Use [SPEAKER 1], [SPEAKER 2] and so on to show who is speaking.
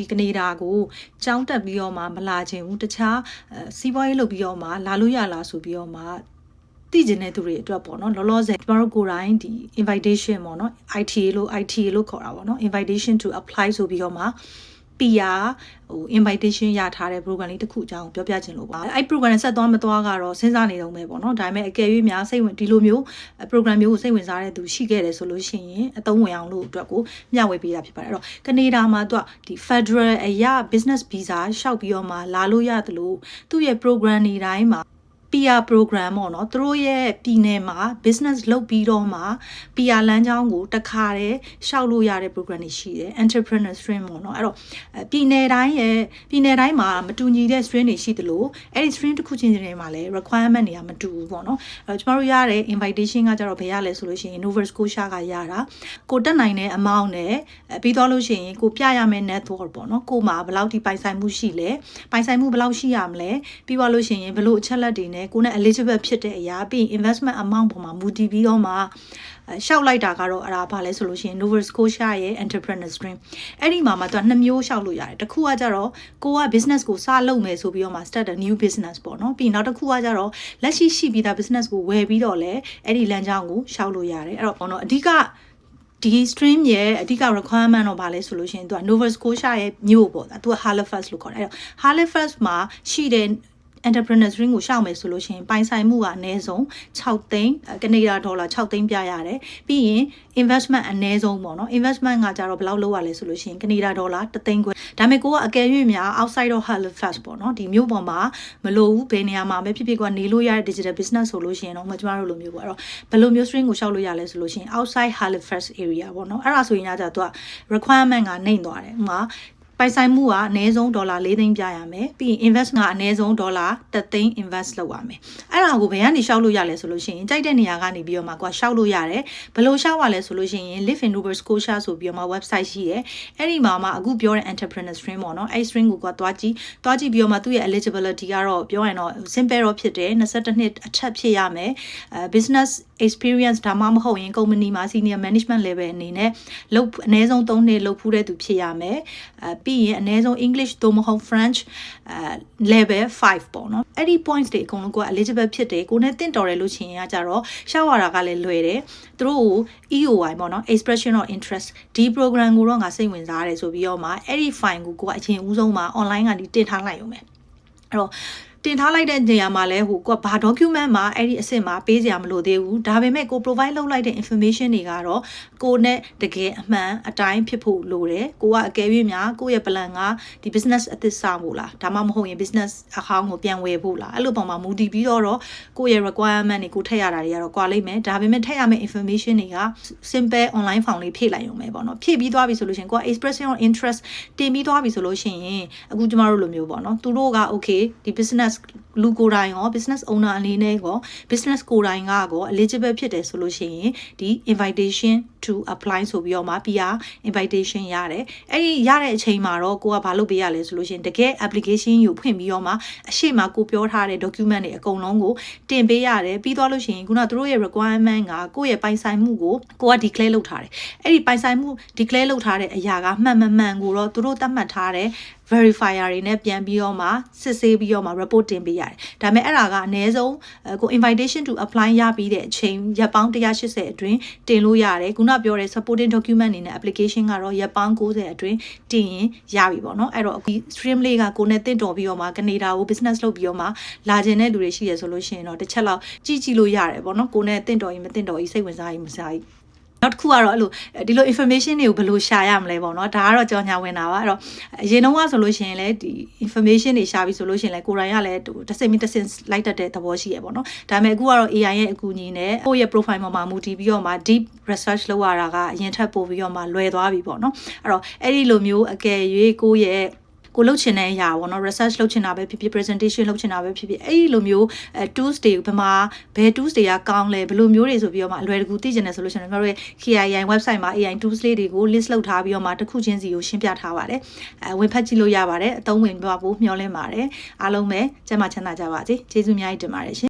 [SPEAKER 1] ဒီကနေဒါကိုကြောင်းတက်ပြီးတော့မှမလာခြင်းဘူးတခြားအဲစီးပွားရေးလုပ်ပြီးတော့မှလာလို့ရလားဆိုပြီးတော့မှတည်ကျင်တဲ့သူတွေအတွက်ပေါ့နော်လောလောဆယ်ကျမတို့ကိုယ်တိုင်ဒီ invitation ပေါ့နော် ITA လို့ ITA လို့ခေါ်တာပေါ့နော် invitation to apply ဆိုပြီးတော့မှ PR ဟို invitation ရထားတဲ့ program လေးတစ်ခုအကြောင်းပြောပြခြင်းလို့ပါအဲ့ program နဲ့ဆက်သွားမသွားကတော့စဉ်းစားနေတော့မယ်ပေါ့နော်ဒါပေမဲ့အကယ်၍များစိတ်ဝင်ဒီလိုမျိုး program မျိုးကိုစိတ်ဝင်စားတဲ့သူရှိခဲ့တယ်ဆိုလို့ရှိရင်အသုံးဝင်အောင်လို့အတွက်ကိုမျှဝေပေးတာဖြစ်ပါတယ်အဲ့တော့ကနေဒါမှာသူကဒီ Federal အရာ business visa ရှောက်ပြီးတော့မှလာလို့ရတယ်လို့သူ့ရဲ့ program တွေတိုင်းမှာ PR program ပေါ့နော်သူတို့ရဲ့ပြည်နယ်မှာ business လုပ်ပြီးတော့မှ PR လမ်းကြောင်းကိုတခါတည်းရှောက်လို့ရတဲ့ program တွေရှိတယ် entrepreneur stream ပေါ့နော်အဲ့တော့အဲပြည်နယ်တိုင်းရဲ့ပြည်နယ်တိုင်းမှာမတူညီတဲ့ stream တွေရှိသလိုအဲ့ဒီ stream တစ်ခုချင်းချင်းတွေမှာလည်း requirement တွေကမတူဘူးပေါ့နော်အဲ့တော့ကျမတို့ရတဲ့ invitation ကကြတော့ဘယ်ရလဲဆိုလို့ရှိရင် Nova Scotia ကရတာကိုတက်နိုင်တဲ့ amount နဲ့အဲပြီးတော့လို့ရှိရင်ကိုပြရမယ့် network ပေါ့နော်ကိုမှာဘယ်လောက်ထိပိုင်ဆိုင်မှုရှိလဲပိုင်ဆိုင်မှုဘယ်လောက်ရှိရမလဲပြီးတော့လို့ရှိရင်ဘယ်လိုအချက်လက်တွေနဲ့ကိုနဲ့ eligible ဖြစ်တဲ့အရာပြီး investment amount ပေါ်မှာမူတည်ပြီးတော့မှရှောက်လိုက်တာကတော့အဲ့ဒါဘာလဲဆိုလို့ရှိရင် Nova Scotia ရဲ့ entrepreneur stream အဲ့ဒီမှာမှသူကနှစ်မျိုးရှောက်လို့ရတယ်တစ်ခုကကြတော့ကိုက business ကိုစလုပ်မယ်ဆိုပြီးတော့မှ start a new business ပေါ့နော်ပြီးနောက်တစ်ခုကကြတော့လက်ရှိရှိပြီးသား business ကိုဝယ်ပြီးတော့လဲအဲ့ဒီလမ်းကြောင်းကိုရှောက်လို့ရတယ်အဲ့တော့ဘောနော်အဓိကဒီ stream ရဲ့အဓိက requirement တော့ဗာလဲဆိုလို့ရှိရင်သူက Nova Scotia ရဲ့မြို့ပေါ့သူက Halifax လို့ခေါ်တယ်အဲ့တော့ Halifax မှာရှိတဲ့ entrepreneur string ကိုရှောက်မယ်ဆိုလို့ရှိရင်ပိုင်ဆိုင်မှုကအနည်းဆုံး6သိန်းကနေဒါဒေါ်လာ6သိန်းပြရတယ်ပြီးရင် investment အနည်းဆုံးပေါ့နော် investment ကကြတော့ဘယ်လောက်လောက်ရလဲဆိုလို့ရှိရင်ကနေဒါဒေါ်လာ3သိန်းခွဲဒါပေမဲ့ကိုကအကယ်၍များ outside of Halifax ပေါ့နော်ဒီမြို့ပေါ်မှာမလိုဘူးဘယ်နေရာမှာပဲဖြစ်ဖြစ်ကနေလို့ရတဲ့ digital business ဆိုလို့ရှိရင်တော့မကျမတို့လိုမျိုးပေါ့အဲ့တော့ဘယ်လိုမျိုး string ကိုရှောက်လို့ရလဲဆိုလို့ရှိရင် outside Halifax area ပေါ့နော်အဲ့ဒါဆိုရင်ကကြတော့ requirement ကနှိမ့်သွားတယ်ဥမာ ပိုင်ဆိုင်မှုကအနည်းဆုံးဒေါ်လာ၄သိန်းပြရမယ်ပြီးရင် invest ကအနည်းဆုံးဒေါ်လာ3သိန်း invest လုပ်ရမယ်အဲ့ဒါကိုဘယ်ကနေရှောက်လို့ရလဲဆိုလို့ရှိရင်ကြိုက်တဲ့နေရာကနေပြီးတော့မှကိုကရှောက်လို့ရတယ်ဘယ်လိုရှောက်ရလဲဆိုလို့ရှိရင် Live in Nova Scotia ဆိုပြီးတော့မှ website ရှိတယ်အဲ့ဒီမှာမှအခုပြောတဲ့ entrepreneur stream ပေါ့နော်အဲ့ stream ကိုကသွားကြည့်သွားကြည့်ပြီးတော့မှသူ့ရဲ့ eligibility ကတော့ပြောရင်တော့ simple တော့ဖြစ်တယ်22နှစ်အထက်ဖြစ်ရမယ်အဲ business experience ဒါမှမဟုတ်ရင် company မှာ senior management level အနေနဲ့လုပ်အနည်းဆုံး3နှစ်လုပ်ဖူးတဲ့သူဖြစ်ရမယ်အဲပြီးရင်အနည်းဆုံး English သို့မဟုတ် French အဲ level 5ပေါ့နော်အဲ့ဒီ points တွေအကုန်လုံးကို eligible ဖြစ်တယ်ကိုနဲ့တင့်တော်တယ်လို့ချင်ရင်ကကြတော့ရှောက်ရတာကလည်းလွယ်တယ်သူတို့ကို EOI ပေါ့နော် expression of interest ဒီ program ကိုတော့ငါစိတ်ဝင်စားတယ်ဆိုပြီးတော့မှအဲ့ဒီ file ကိုကိုကအရင်ဦးဆုံးမှာ online ကနေတင်ထားလိုက်ရုံပဲအဲ့တော့ တင်ထားလိုက်တဲ့နေရာမှာလဲဟိုကဘာ document မှာအဲ့ဒီအစစ်မှာပေးစရာမလိုသေးဘူးဒါပေမဲ့ကို provide လုပ်လိုက်တဲ့ information တွေကတော့ကိုနဲ့တကယ်အမှန်အတိုင်းဖြစ်ဖို့လိုတယ်ကိုကအကယ်၍များကိုရဲ့ plan ကဒီ business အသစ်စဖို့လားဒါမှမဟုတ်ရင် business အဟောင်းကိုပြန်ဝယ်ဖို့လားအဲ့လိုပုံမှာမူတည်ပြီးတော့ကိုရဲ့ requirement တွေကိုထည့်ရတာတွေကတော့ကွာလိမ့်မယ်ဒါပေမဲ့ထည့်ရမယ့် information တွေက simple online form လေးဖြည့်လိုက်ရုံပဲပေါ့နော်ဖြည့်ပြီးသွားပြီဆိုလို့ရှိရင်ကိုက expression of interest တင်ပြီးသွားပြီဆိုလို့ရှိရင်အခုကျမတို့လိုမျိုးပေါ့နော်သူတို့က okay ဒီ business လူကိုယ်တိုင်ရော business owner အနေနဲ့ရော business ကိုယ်တိုင်ကရော eligible ဖြစ်တယ်ဆိုလို့ရှိရင်ဒီ invitation to apply ဆိုပြီးတော့မှ PR invitation ရတယ်အဲ့ဒီရတဲ့အချိန်မှာတော့ကိုကဘာလုပ်ပေးရလဲဆိုလို့ရှိရင်တကယ် application ကိုဖွင့်ပြီးတော့မှအရှိမကိုပြောထားတဲ့ document တွေအကုန်လုံးကိုတင်ပေးရတယ်ပြီးသွားလို့ရှိရင်ခုနကတို့ရဲ့ requirement ကကိုယ့်ရဲ့ပိုင်ဆိုင်မှုကိုကိုက declare လုပ်ထားတယ်အဲ့ဒီပိုင်ဆိုင်မှု declare လုပ်ထားတဲ့အရာကမှန်မမှန်ကိုတော့တို့သတ်မှတ်ထားတဲ့ verifier တွေနဲ့ပြန်ပြီးတော့မှစစ်ဆေးပြီးတော့မှ report တင်ပေးရတယ်။ဒါပေမဲ့အဲ့ဒါကအနည်းဆုံးကို invitation to apply ရပြီးတဲ့အချိန်ရက်ပေါင်း180အတွင်းတင်လို့ရတယ်။ခုနပြောတဲ့ supporting document အနေနဲ့ application ကတော့ရက်ပေါင်း90အတွင်းတင်ရင်ရပြီပေါ့နော်။အဲ့တော့ဒီ stream လေးကကိုနဲ့တင့်တော်ပြီးတော့မှကနေဒါကို business လုပ်ပြီးတော့မှလာခြင်းတဲ့လူတွေရှိရဆိုလို့ရှိရင်တော့တစ်ချက်လောက်ကြည့်ကြည့်လို့ရတယ်ပေါ့နော်။ကိုနဲ့တင့်တော်ရင်မတင့်တော်ရင်စိတ်ဝင်စားရင်မစားဘူး နောက်တစ်ခုကတော့အဲ့လိုဒီလို information တွေကိုဘယ်လိုရှာရမလဲပေါ့နော်ဒါကတော့ကြောင်ညာဝင်တာပါအဲ့တော့အရင်တော့ကဆိုလို့ရှိရင်လည်းဒီ information တွေရှာပြီးဆိုလို့ရှိရင်လည်းကိုယ်တိုင်ကလည်းတစ်စင်မီတစ်စင်လိုက်တတ်တဲ့သဘောရှိရပေါ့နော်ဒါပေမဲ့အခုကတော့ AI ရဲ့အကူအညီနဲ့ကိုယ့်ရဲ့ profile ပေါ်မှာမူတည်ပြီးတော့မှ deep research လုပ်ရတာကအရင်ထပ်ပို့ပြီးတော့မှလွယ်သွားပြီပေါ့နော်အဲ့တော့အဲ့ဒီလိုမျိုးအကယ်၍ကိုယ့်ရဲ့ ကိုလုပ်ချင်တဲ့အရာပေါ့နော် research လုပ်ချင်တာပဲဖြစ်ဖြစ် presentation လုပ်ချင်တာပဲဖြစ်ဖြစ်အဲ့ဒီလိုမျိုးအဲ tools တွေဘယ်မှာဘယ် tools တွေကကောင်းလဲဘယ်လိုမျိုးတွေဆိုပြီးတော့မှအလွယ်တကူသိချင်တယ်ဆိုလို့ရှိရင်ကျွန်တော်တို့ရဲ့ KII website မှာ AI tools လေးတွေကို list လုပ်ထားပြီးတော့မှတစ်ခုချင်းစီကိုရှင်းပြထားပါတယ်အဲဝင်ဖတ်ကြည့်လို့ရပါတယ်အသုံးဝင်ပါဖို့မျှော်လင့်ပါတယ်အားလုံးပဲကျန်းမာချမ်းသာကြပါစေကျေးဇူးအများကြီးတင်ပါတယ်ရှင်